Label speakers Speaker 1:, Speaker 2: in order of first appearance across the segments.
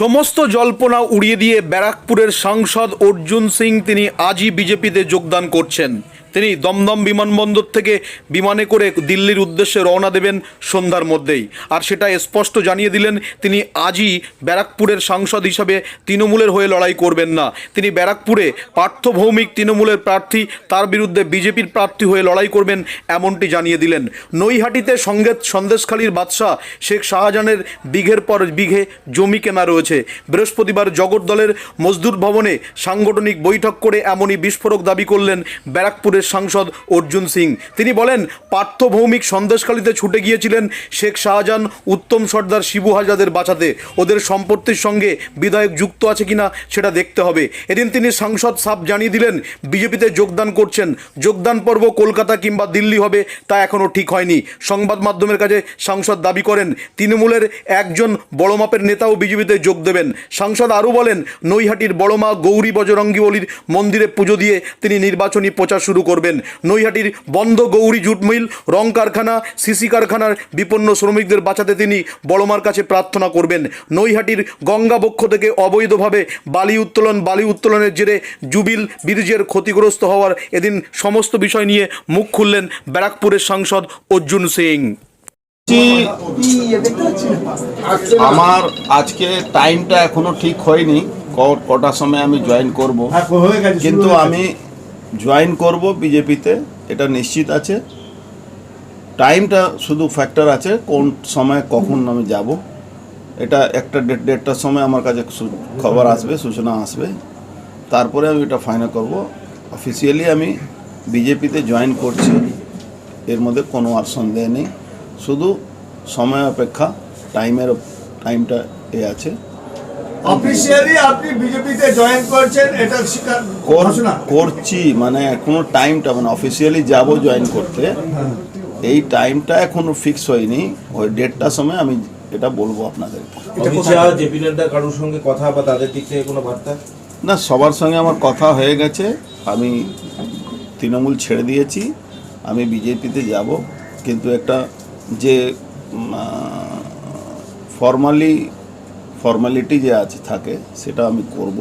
Speaker 1: সমস্ত জল্পনা উড়িয়ে দিয়ে ব্যারাকপুরের সাংসদ অর্জুন সিং তিনি আজই বিজেপিতে যোগদান করছেন। তিনি দমদম বিমানবন্দর থেকে বিমানে করে দিল্লির উদ্দেশ্যে রওনা দেবেন সন্ধ্যার মধ্যেই। আর সেটা স্পষ্ট জানিয়ে দিলেন, তিনি আজই ব্যারাকপুরের সাংসদ হিসাবে তৃণমূলের হয়ে লড়াই করবেন না। তিনি ব্যারাকপুরে পার্থভৌমিক তৃণমূলের প্রার্থী, তার বিরুদ্ধে বিজেপির প্রার্থী হয়ে লড়াই করবেন এমনটি জানিয়ে দিলেন। নৈহাটিতে সঙ্গে সন্দেশখালীর বাদশাহ শেখ শাহজাহানের বিঘের পর বিঘে জমি কেনা রয়েছে। বৃহস্পতিবার জগদ্দলের মজদুর ভবনে সাংগঠনিক বৈঠক করে এমনই বিস্ফোরক দাবি করলেন ব্যারাকপুরের সাংসদ অর্জুন সিং। তিনি বলেন, পার্থভৌমিক সন্দেশখালীতে ছুটে গিয়েছিলেন শেখ শাহজাহান, উত্তম সর্দার শিবু হাজাদের বাঁচাতে। ওদের সম্পত্তির সঙ্গে বিধায়ক যুক্ত আছে কিনা সেটা দেখতে হবে। এদিন তিনি সাংসদ সাপ জানিয়ে দিলেন, বিজেপিতে যোগদান করছেন। যোগদান পর্ব কলকাতা কিংবা দিল্লি হবে, তা এখনও ঠিক হয়নি। সংবাদ মাধ্যমের কাছে সাংসদ দাবি করেন, তৃণমূলের একজন বড় মাপের নেতাও বিজেপিতে যোগ দেবেন। সাংসদ আরও বলেন, নৈহাটির বড়মা গৌরী বজরঙ্গী বলির মন্দিরে পুজো দিয়ে তিনি নির্বাচনী প্রচার শুরু করবেন। নৈহাটির বন্ধ গৌরী জুট মিল রং কারখানা সিসি কারখানার বিপন্ন শ্রমিকদের বাঁচাতে তিনি বড়মার কাছে প্রার্থনা করবেন। নৈহাটির গঙ্গা বক্ষ থেকে অবৈধভাবে বালি উত্তোলন বালি উত্তোলনের জেরে জুবিল ব্রিজের ক্ষতিগ্রস্ত হওয়ার এদিন সমস্ত বিষয় নিয়ে মুখ খুললেন ব্যারাকপুরের সাংসদ অর্জুন সিং।
Speaker 2: আমার আজকে টাইমটা এখনও ঠিক হয়নি। কটার সময় আমি জয়েন করব। কিন্তু আমি জয়েন করব বিজেপিতে এটা নিশ্চিত আছে। টাইমটা শুধু ফ্যাক্টর আছে, কোন সময় কখন আমি যাব। এটা একটা ডেট ডেটটার সময় আমার কাছে খবর আসবে, সূচনা আসবে। তারপরে আমি এটা ফাইনাল করব। অফিসিয়ালি আমি বিজেপিতে জয়েন করছি। এর মধ্যে কোনো আর সন্দেহ নেই। শুধু সময় অপেক্ষা টাইমের টাইমটা এ আছে।
Speaker 3: অফিসিয়ালি আপনি বিজেপিতে জয়েন করছেন এটা স্বীকার ঘোষণা
Speaker 2: করছি মানে এখনও টাইমটা মানে অফিসিয়ালি যাব জয়েন করতে। এই টাইমটা এখনও ফিক্স হয়নি। ওই ডেটটার সময় আমি এটা বলব আপনাদের।
Speaker 4: জেপি নাড্ডা কারোর সঙ্গে কথা বা তাদের দিক থেকে কোনো বার্তা?
Speaker 2: না সবার সঙ্গে আমার কথা হয়ে গেছে। আমি তৃণমূল ছেড়ে দিয়েছি। আমি বিজেপিতে যাব। কিন্তু একটা যে ফর্মালি ফর্মালিটি যে আছে থাকে সেটা আমি করব।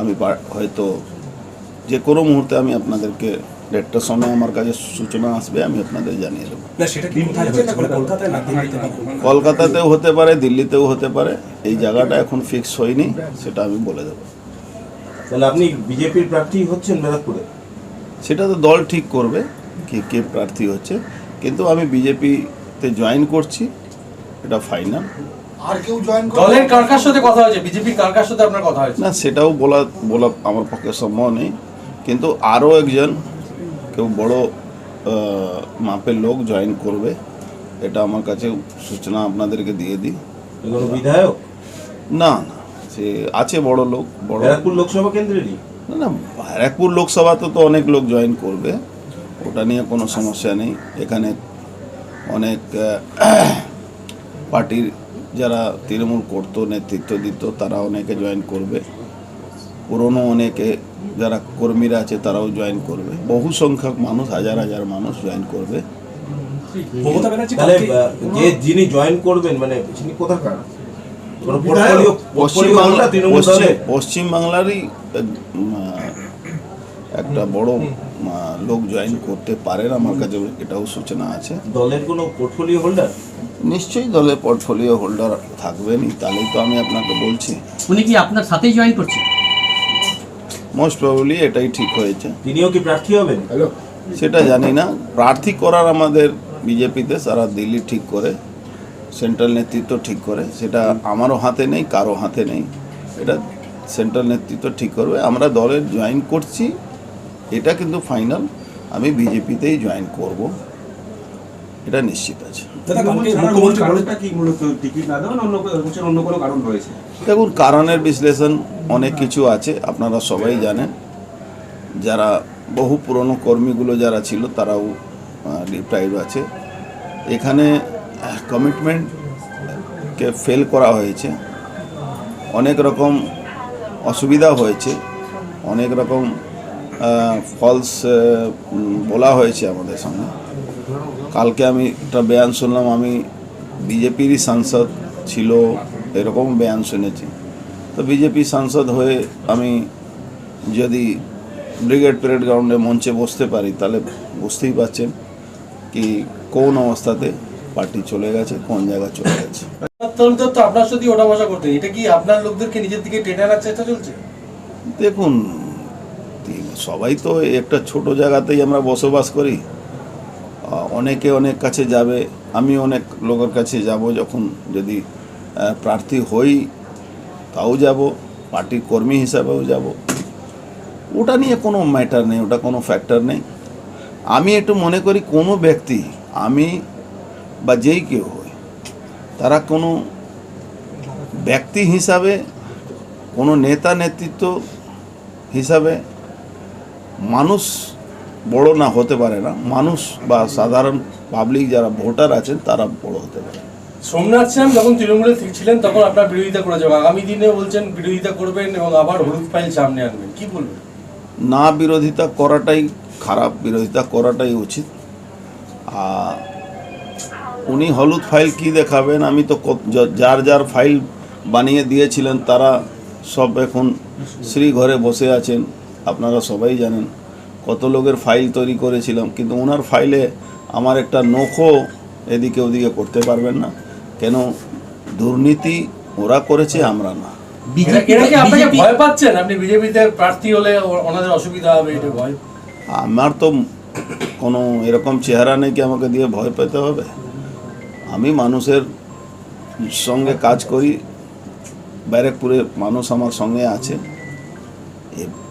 Speaker 2: আমি হয়তো যে কোনো মুহূর্তে আমি আপনাদেরকে দেড়টার সময় আমার কাছে সূচনা আসবে আমি আপনাদের জানিয়ে দেবো।
Speaker 5: না সেটা কি কোথায় হচ্ছে? না কলকাতায় না দিল্লিতে না
Speaker 2: কলকাতাতেও হতে পারে দিল্লিতেও হতে পারে এই জায়গাটা এখন ফিক্স হয়নি সেটা আমি বলে দেবো।
Speaker 4: তাহলে আপনি বিজেপির প্রার্থী হচ্ছেন ব্যারাকপুরে?
Speaker 2: সেটা তো দল ঠিক করবে কে কে প্রার্থী হচ্ছে কিন্তু আমি বিজেপিতে জয়েন করছি এটা ফাইনাল
Speaker 3: আর কেউ জয়েন
Speaker 5: দলের কার কার সাথে কথা হয়েছে বিজেপির কার কার সাথে আপনার কথা হয়েছে।
Speaker 2: না সেটাও বলা বলা আমার পক্ষে সম্ভব নেই। কিন্তু আরও একজন কেউ বড় মাপের লোক জয়েন করবে এটা আমার কাছে সূচনা আপনাদেরকে দিয়ে দিই।
Speaker 4: বিধায়ক?
Speaker 2: না না সে আছে বড় লোক বড়
Speaker 4: ব্যারাকপুর লোকসভা কেন্দ্রেরই
Speaker 2: না না ব্যারাকপুর লোকসভাতে তো অনেক লোক জয়েন করবে ওটা নিয়ে কোনো সমস্যা নেই। এখানে অনেক পার্টির যারা তৃণমূল করতো নেতৃত্ব দিত তারা অনেকে জয়েন করবে। পুরনো অনেকে যারা কর্মীরা আছে তারাও জয়েন করবে। বহু সংখ্যক মানুষ হাজার হাজার মানুষ জয়েন করবে।
Speaker 4: যে যিনি জয়েন করবেন মানে তিনি কোথাকার?
Speaker 2: পশ্চিম
Speaker 4: দলে
Speaker 2: একটা বড় লোক জয়েন করতে পারেন আমার কাছে এটাও সূচনা আছে।
Speaker 4: দলের কোনো পোর্টফোলিও হোল্ডার
Speaker 2: নিশ্চয়ই দলের পোর্টফোলিও হোল্ডার থাকবেনই তাহলেই তো আমি আপনাকে বলছি।
Speaker 6: উনি কি আপনার সাথেই জয়েন করছেন?
Speaker 2: মোস্ট প্রবাবলি এটাই ঠিক হয়েছে।
Speaker 4: তিনিও কি প্রার্থী হবেন?
Speaker 2: সেটা জানি না। প্রার্থী করার আমাদের বিজেপিতে সারা দিল্লি ঠিক করে সেন্ট্রাল নেতৃত্ব ঠিক করে সেটা আমারও হাতে নেই কারও হাতে নেই। এটা সেন্ট্রাল নেতৃত্ব ঠিক করবে। আমরা দলের জয়েন করছি। এটা কিন্তু ফাইনাল আমি বিজেপিতেই জয়েন করব। এটা নিশ্চিত আছে। দেখুন কারণের বিশ্লেষণ অনেক কিছু আছে আপনারা সবাই জানেন। যারা বহু পুরনো কর্মীগুলো যারা ছিল তারাও রিটায়ার্ড আছে। এখানে কমিটমেন্টকে ফেল করা হয়েছে। অনেক রকম অসুবিধা হয়েছে। অনেক রকম ফলস বলা হয়েছে আমাদের সামনে। কালকে আমি একটা বয়ান শুনলাম আমি বিজেপিরই সাংসদ ছিল এরকম বয়ান শুনেছি। তো বিজেপি সাংসদ হয়ে আমি যদি ব্রিগেড প্যারেড গ্রাউন্ডে মঞ্চে বসতে পারি তাহলে বুঝতেই পারছেন কি কোন অবস্থাতে পার্টি চলে গেছে কোন জায়গায় চলে গেছে।
Speaker 5: আপনার সাথে ওটা বসা করতেন এটা কি আপনার লোকদেরকে নিজের দিকে টেনে আনার চেষ্টা চলছে?
Speaker 2: দেখুন সবাই তো একটা ছোট জায়গাতেই আমরা বসবাস করি। অনেকে অনেক কাছে যাবে, আমি অনেক লোকের কাছে যাব যখন যদি প্রার্থী হই, তাও যাব পার্টির কর্মী হিসাবেও যাব। ওটা নিয়ে কোনো ম্যাটার নেই, ওটা কোনো ফ্যাক্টর নেই। আমি একটু মনে করি কোনো ব্যক্তি, আমি বা যেই কেউ হয় তারা কোনো ব্যক্তি হিসাবে, কোনো নেতা নেতৃত্ব হিসাবে মানুষ বড় না হতে পারে না। মানুষ বা সাধারণ পাবলিক যারা ভোটার আছেন তারা বড় হতে পারে।
Speaker 5: সোমনাথ শ্যাম যখন তৃণমূলে ছিলেন তখন আপনার বিরোধিতা করেছে এবং আগামী দিনে বলছেন বিরোধিতা করবেন এবং আবার হলুদ ফাইল সামনে আনবেন। কি বলবেন?
Speaker 2: না বিরোধিতা করাটাই খারাপ বিরোধিতা করাটাই উচিত। আর উনি হলুদ ফাইল কি দেখাবেন? আমি তো যার যার ফাইল বানিয়ে দিয়েছিলেন তারা সব এখন শ্রী ঘরে বসে আছেন। আপনারা সবাই জানেন কত লোকের ফাইল তৈরি করেছিলাম কিন্তু ওনার ফাইলে আমার একটা নখও এদিকে ওদিকে করতে পারবেন না। কেন? দুর্নীতি ওরা করেছে আমরা না।
Speaker 5: ভয় পাচ্ছেন? আপনি বিজেপিতে প্রার্থী হলে ওনাদের অসুবিধা হবে এটা ভয়।
Speaker 2: আমার তো কোনো এরকম চেহারা নেই কি আমাকে দিয়ে ভয় পেতে হবে? আমি মানুষের সঙ্গে কাজ করি ব্যারেকপুরে মানুষ আমার সঙ্গে আছে।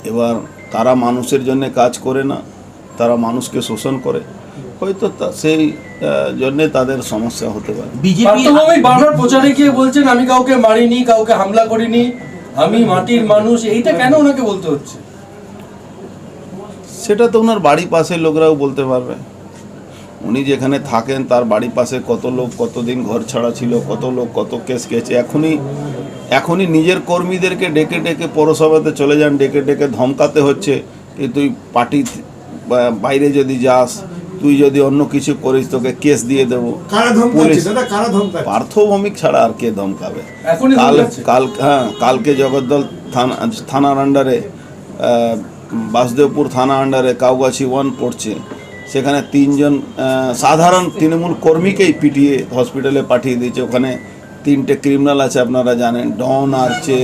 Speaker 2: এবার তারা মানুষের জন্য কাজ করে না তারা মানুষকে শোষণ করে। হয়তো তা- সেই জন্যে তাদের সমস্যা হতে পারে।
Speaker 6: বিজেপি
Speaker 5: বারবার প্রচারে গিয়ে বলছেন আমি কাউকে মারিনি কাউকে হামলা করিনি আমি মাটির মানুষ। এইটা কেন ওনাকে বলতে হচ্ছে?
Speaker 2: সেটা তো ওনার বাড়ি পাশের লোকরাও বলতে পারবে। উনি যেখানে থাকেন তার বাড়ি পাশে কত লোক কতদিন ঘর ছাড়া ছিল কত লোক কত কেস গেছে এখনই এখনই নিজের কর্মীদেরকে ডেকে ডেকে পৌরসভাতে চলে যান ডেকে ডেকে ধমকাতে হচ্ছে কি তুই পার্টি বাইরে যদি যাস তুই যদি অন্য কিছু করিস তোকে কেস দিয়ে দেবো।
Speaker 3: কারা ধমকাচ্ছে?
Speaker 2: পুলিশ
Speaker 3: দাদা কারা ধমকাচ্ছে?
Speaker 2: পার্থভৌমিক ছাড়া আর কে ধমকাবে? কাল। কাল হ্যাঁ কালকে জগদ্দল থানা থানার আন্ডারে বাসদেবপুর বাসুদেবপুর থানা আন্ডারে কাউগাছি ওয়ান পড়ছে। সেখানে তিনজন সাধারণ তৃণমূল কর্মীকেই পিটিয়ে হসপিটালে পাঠিয়ে দিয়েছে। ওখানে তিনটে ক্রিমিনাল আছে আপনারা জানেন। ডন আছে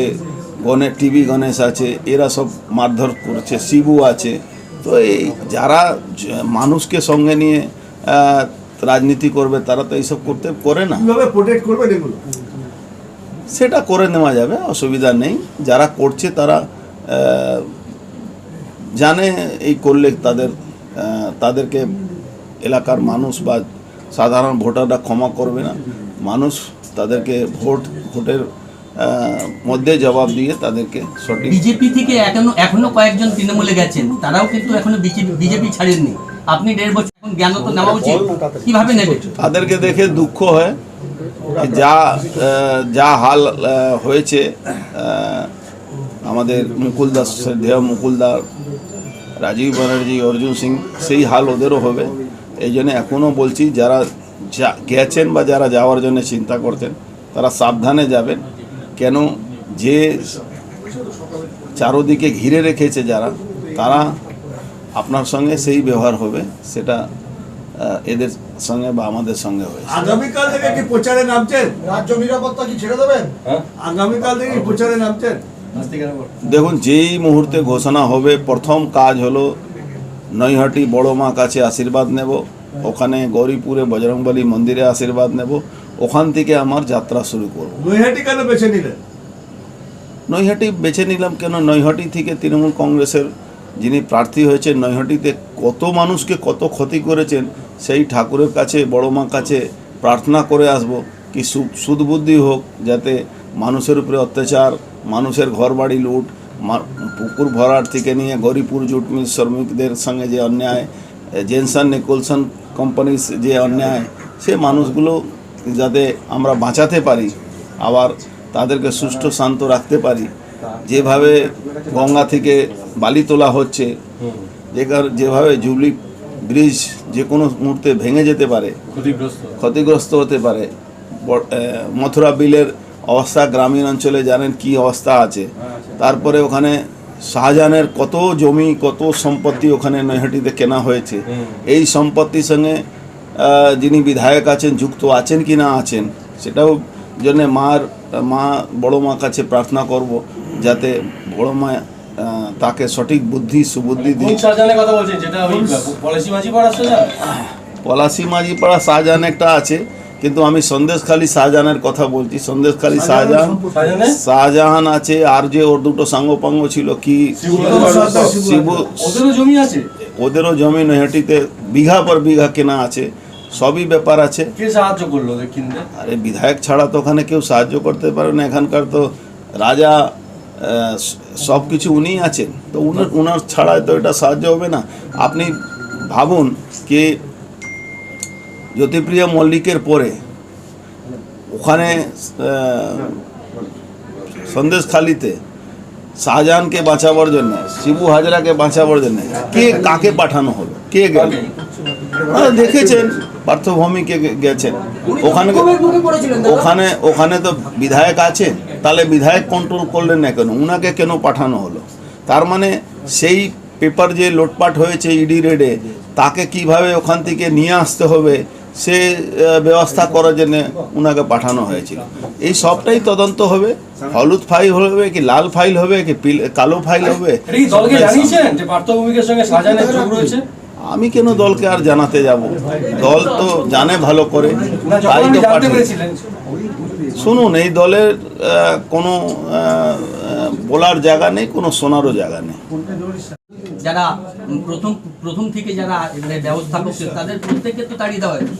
Speaker 2: গণে টিভি গণেশ আছে এরা সব মারধর করছে শিবু আছে। তো এই যারা মানুষকে সঙ্গে নিয়ে রাজনীতি করবে তারা তো এইসব করতে করে না। সেটা করে নেওয়া যাবে অসুবিধা নেই। যারা করছে তারা জানে এই করলে তাদের তাদেরকে এলাকার মানুষ বা সাধারণ ভোটাররা ক্ষমা করবে না। মানুষ তাদেরকে ভোট ভোটের মধ্যে জবাব দিয়ে তাদেরকে সঠিক
Speaker 6: বিজেপি থেকে এখনও এখনও কয়েকজন তৃণমূলে গেছেন। তারাও কিন্তু এখনও বিজেপি বিজেপি ছাড়েননি। আপনি দেড় বছর এখন জ্ঞান তো নেওয়া উচিত। কীভাবে নেবে?
Speaker 2: তাদেরকে দেখে দুঃখ হয় যা যা হাল হয়েছে আমাদের মুকুলদাস শ্রদ্ধেয় মুকুলদার রাজীব ব্যানার্জি অর্জুন সিং সেই হাল ওদেরও হবে। এই জন্য এখনও বলছি যারা যা গেছেন বা যারা যাওয়ার জন্য চিন্তা করছেন তারা সাবধানে যাবেন। কেন? যে চারোদিকে ঘিরে রেখেছে যারা তারা আপনার সঙ্গে সেই ব্যবহার হবে সেটা এদের সঙ্গে বা আমাদের সঙ্গে হয়েছে।
Speaker 3: আগামীকাল থেকে কি প্রচারে নামছেন? রাজ্য নিরাপত্তা কি ছেড়ে দেবেন?
Speaker 5: হ্যাঁ?
Speaker 3: আগামীকাল থেকে কি প্রচারে নামছেন?
Speaker 2: দেখুন যেই মুহূর্তে ঘোষণা হবে প্রথম কাজ হলো নৈহাটি বড় মা কাছে আশীর্বাদ নেব ওখানে গৌরীপুরে বজরংবলী মন্দিরে আশীর্বাদ নেব ওখান থেকে আমার যাত্রা শুরু করব।
Speaker 3: নৈহাটি কেন বেছে নিলেন?
Speaker 2: নৈহাটি বেছে নিলাম কেন? নৈহাটি থেকে তৃণমূল কংগ্রেসের যিনি প্রার্থী হয়েছেন নৈহাটিতে কত মানুষকে কত ক্ষতি করেছেন সেই ঠাকুরের কাছে বড় মা কাছে প্রার্থনা করে আসব কি সুদবুদ্ধি হোক যাতে মানুষের উপরে অত্যাচার মানুষের ঘরবাড়ি লুট মা- পুকুর ভরাট থেকে নিয়ে গরিপুর জুট মিল শ্রমিকদের সঙ্গে যে অন্যায় জেনসন নিকোলসন কোম্পানির যে অন্যায় সে মানুষগুলো যাতে আমরা বাঁচাতে পারি আবার তাদেরকে সুষ্ঠু শান্ত রাখতে পারি। যেভাবে গঙ্গা থেকে বালি তোলা হচ্ছে যে যেভাবে জুবলি ব্রিজ যে কোনো মুহূর্তে ভেঙে যেতে পারে
Speaker 5: ক্ষতিগ্রস্ত।
Speaker 2: হতে পারে মথুরা বিলের অবস্থা গ্রামীণ অঞ্চলে জানেন কি অবস্থা আছে। তারপরে ওখানে শাহজাহানের কত জমি কত সম্পত্তি ওখানে নৈহাটিতে কেনা হয়েছে। এই সম্পত্তির সঙ্গে যিনি বিধায়ক আছেন যুক্ত আছেন কি না আছেন সেটাও জন্য মার মা বড় মা কাছে প্রার্থনা করব যাতে বড় মা তাকে সঠিক বুদ্ধি সুবুদ্ধি
Speaker 5: পাড়া
Speaker 2: পলাশি মাঝিপাড়া শাহজাহান একটা আছে। কিন্তু আমি সন্দেশখালী শাহজাহানের কথা বলছি। সন্দেশখালী শাহজাহান শাহজাহান আছে আর যে ওর দুটো সাঙ্গপাঙ্গ ছিল কি? শিবু
Speaker 5: ওদেরও জমি আছে?
Speaker 2: ওদেরও নৈহাটিতে বিঘা পর বিঘা কেনা আছে। সবই ব্যাপার আছে।
Speaker 5: কে সাহায্য করল কিনতে
Speaker 2: আরে বিধায়ক ছাড়া তো ওখানে কেউ সাহায্য করতে পারে না। এখানকার তো রাজা সব কিছু উনিই আছেন। তো উনার উনার ছাড়া তো এটা সাহায্য হবে না। আপনি ভাবুন কি জ্যোতিপ্রিয়া মল্লিকের পরে ওখানে সন্দেশখালিতে শাহজাহানকে বাঁচাবার জন্য শিবু হাজরাকে বাঁচাবার জন্য কে কাকে পাঠানো হলো? কে গেল? হ্যাঁ, দেখেছেন পার্থভূমিকে গেছেন। ওখানে ওখানে ওখানে তো বিধায়ক আছেন তাহলে বিধায়ক কন্ট্রোল করলেন না কেন? উনাকে কেন পাঠানো হলো? তার মানে সেই পেপার যে লোটপাট হয়েছে ইডি রেডে তাকে কীভাবে ওখান থেকে নিয়ে আসতে হবে? সে ব্যবস্থা করার জন্য ওনাকে পাঠানো হয়েছিল। এই সবটাই তদন্ত হবে। হলুদ ফাইল হবে কি লাল ফাইল হবে কি কালো ফাইল হবে? আমি কেন দলকে আর জানাতে যাব? দল তো জানে ভালো করে। তাই তো শুনুন এই দলের কোনো বলার জায়গা নেই কোনো শোনারও জায়গা নেই।
Speaker 6: যারা প্রথম প্রথম থেকে যারা মানে ব্যবস্থাপক তাদের প্রত্যেককে তো তাড়িয়ে দেওয়া হয়েছে।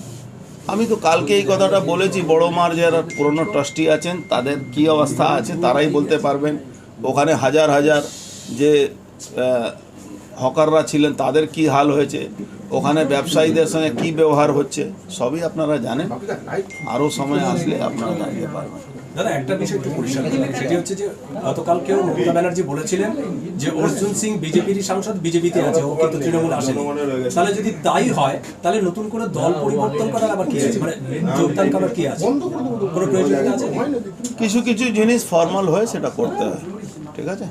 Speaker 2: আমি তো কালকে এই কথাটা বলেছি বড় মার যারা পুরনো ট্রাস্টি আছেন, তাদের কি অবস্থা আছে তারাই বলতে পারবেন। ওখানে হাজার হাজার যে হকাররা ছিলেন, তাদের কি হাল হয়েছে, ওখানে ব্যবসায়ীদের সঙ্গে কি ব্যবহার হচ্ছে, সবই আপনারা জানেন। আরও সময় আসলে আপনারা জানতে পারবেন।
Speaker 7: দাদা একটা বিষয় একটু পরিষ্কার করুন। সেটি হচ্ছে যে গতকালকেও মমতা ব্যানার্জি বলেছিলেন যে অর্জুন সিং বিজেপির সাংসদ বিজেপিতে আছে ও কিন্তু তৃণমূল আসেনি। তাহলে যদি তাই হয় তাহলে নতুন করে দল পরিবর্তন করার আবার কি আছে? মানে যোগদান করার কি আছে? কোনো প্রয়োজনীয়তা আছে?
Speaker 2: কিছু কিছু জিনিস ফর্মাল হয়ে সেটা করতে হয়। ঠিক আছে?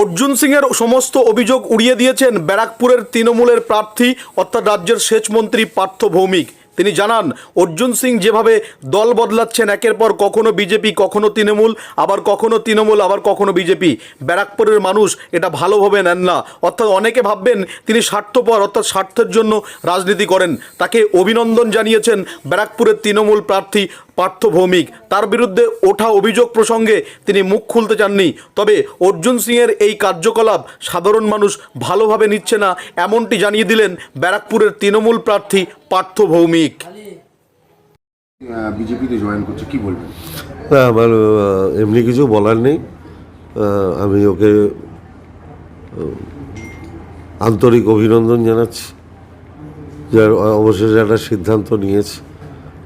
Speaker 1: অর্জুন সিংয়ের সমস্ত অভিযোগ উড়িয়ে দিয়েছেন ব্যারাকপুরের তৃণমূলের প্রার্থী অর্থাৎ রাজ্যের সেচমন্ত্রী পার্থ ভৌমিক। তিনি জানান, অর্জুন সিং যেভাবে দল বদলাচ্ছেন, একের পর কখনো বিজেপি, কখনো তৃণমূল, আবার কখনো তৃণমূল, আবার কখনো বিজেপি। ব্যারাকপুরের মানুষ এটা ভালোভাবে নেন না। অর্থাৎ অনেকে ভাববেন তিনি স্বার্থপর, অর্থাৎ স্বার্থের জন্য রাজনীতি করেন। তাকে অভিনন্দন জানিয়েছেন ব্যারাকপুরের তৃণমূল প্রার্থী পার্থ ভৌমিক তার বিরুদ্ধে ওঠা অভিযোগ প্রসঙ্গে তিনি মুখ খুলতে চাননি। তবে অর্জুন সিংয়ের এই কার্যকলাপ সাধারণ মানুষ ভালোভাবে নিচ্ছে না এমনটি জানিয়ে দিলেন ব্যারাকপুরের তৃণমূল প্রার্থী পার্থ ভৌমিক
Speaker 8: বিজেপিতে জয়েন করছে কি বলবেন?
Speaker 9: না আমার এমনি কিছু বলার নেই। আমি ওকে আন্তরিক অভিনন্দন জানাচ্ছি। যার অবশেষে একটা সিদ্ধান্ত নিয়েছে।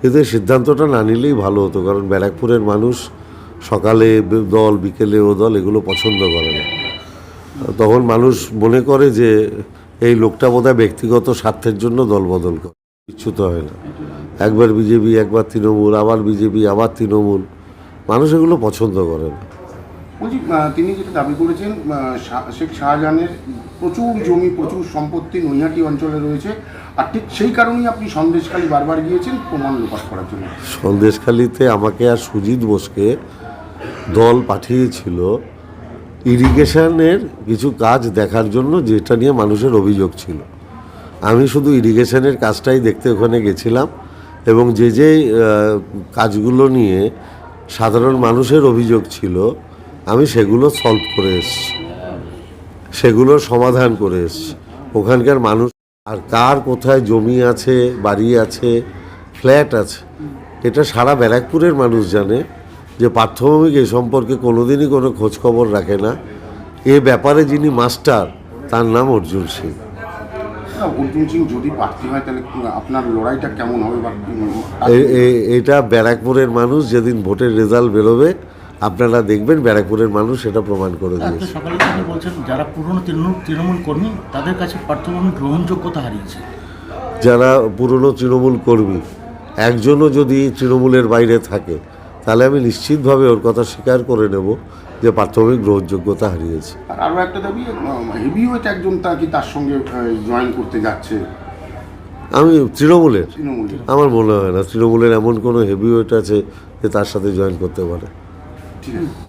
Speaker 9: এই সিদ্ধান্তটা না নিলেই ভালো হতো, কারণ ব্যারাকপুরের মানুষ সকালে দল, বিকেলে ও দল এগুলো পছন্দ করে না। তখন মানুষ মনে করে যে এই লোকটা বোধহয় ব্যক্তিগত স্বার্থের জন্য দল বদল করে। কিচ্ছু তো হয় না। একবার বিজেপি, একবার তৃণমূল, আবার বিজেপি, আবার তৃণমূল। মানুষ এগুলো পছন্দ করে না।
Speaker 8: তিনি যেটা দাবি করেছেন শেখ শাহজাহানের প্রচুর জমি, প্রচুর সম্পত্তি নৈহাটি অঞ্চলে রয়েছে। আর ঠিক সেই কারণেই আপনি সন্দেশখালী বারবার গিয়েছেন, প্রমাণ লোপাট করার জন্য।
Speaker 9: সন্দেশখালিতে আমাকে আর সুজিত বোসকে দল পাঠিয়েছিল ইরিগেশনের কিছু কাজ দেখার জন্য, যেটা নিয়ে মানুষের অভিযোগ ছিল। আমি শুধু ইরিগেশনের কাজটাই দেখতে ওখানে গেছিলাম এবং যে যে কাজগুলো নিয়ে সাধারণ মানুষের অভিযোগ ছিল, আমি সেগুলো সলভ করে এসেছি। সেগুলোর সমাধান করে এসেছি। ওখানকার মানুষ আর কার কোথায় জমি আছে বাড়ি আছে ফ্ল্যাট আছে এটা সারা ব্যারাকপুরের মানুষ জানে যে পার্থভূমিক এ সম্পর্কে কোনোদিনই কোনো খোঁজখবর রাখে না। এ ব্যাপারে যিনি মাস্টার তার নাম অর্জুন সিং।
Speaker 8: না, অর্জুন সিং যদি প্রার্থী হয় তাহলে আপনার লড়াইটা কেমন হবে বা
Speaker 9: এ- এ- এটা ব্যারাকপুরের মানুষ যেদিন ভোটের রেজাল্ট বেরোবে আপনারা দেখবেন ব্যারাকপুরের মানুষ সেটা প্রমাণ করে
Speaker 10: আজকে
Speaker 9: দিয়েছে।
Speaker 10: সকালে তিনি বলছেন যারা পুরনো তৃণমূল তৃণমূল কর্মী তাদের কাছে পার্থভূমি গ্রহণযোগ্যতা হারিয়েছে।
Speaker 9: যারা পুরনো তৃণমূল কর্মী একজনও যদি তৃণমূলের বাইরে থাকে তাহলে আমি নিশ্চিতভাবে ওর কথা স্বীকার করে নেব যে প্রাথমিক গ্রহণযোগ্যতা হারিয়েছে।
Speaker 8: আর আরও একটা দাবি হেভিওয়েট একজন তা কি তার সঙ্গে জয়েন করতে যাচ্ছে?
Speaker 9: আমি তৃণমূলের?
Speaker 8: তৃণমূলের।
Speaker 9: আমার মনে হয় না তৃণমূলের এমন কোনো হেভিওয়েট আছে যে তার সাথে জয়েন করতে পারে।
Speaker 8: ঠিক আছে